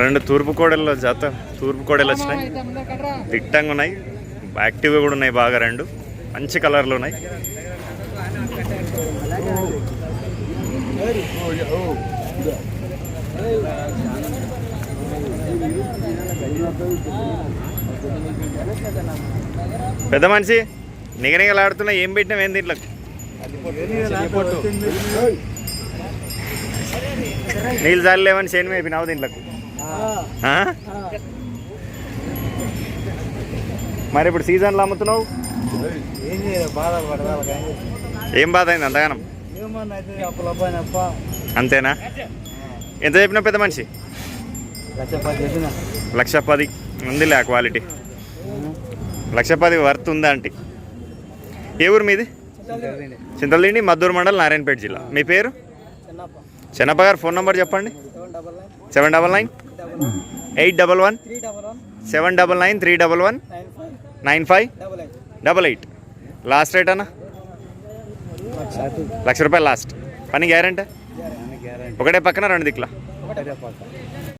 రెండు తూర్పు కోడెల్లో జాత తూర్పు కోడెలు వచ్చినాయి. దిట్టంగా ఉన్నాయి. యాక్టివ్గా కూడా ఉన్నాయి బాగా రెండు. మంచి కలర్లు ఉన్నాయి. పెద్ద మనిషి నిగనిగలాడుతున్నా ఏం పెట్టినావు ఏం దీంట్లో నీళ్ళు చల్లలేమని శని మేపినావు దీంట్లోకి? మరి ఇప్పుడు సీజన్లో అమ్ముతున్నావు? ఏం బాధ అయింది అంతగానం? అంతేనా? ఎంత చెప్పినావు పెద్ద మనిషి? లక్ష పది ఉందిలే ఆ క్వాలిటీ. లక్ష పది వర్త్ ఉందా అంటే ఏ ఊరు మీది? చింతలదిండి మద్దూరు మండల్ నారాయణపేట జిల్లా. మీ పేరు? చెన్నప్ప గారు ఫోన్ నెంబర్ చెప్పండి. Seven double nine. Eight double one. Seven double nine three double one. Nine five. Double eight. Last rate అన్న? లక్ష రూపాయలు లాస్ట్. పని గ్యారెంటీ? ఒకటే పక్కన రెండు దిక్కులా?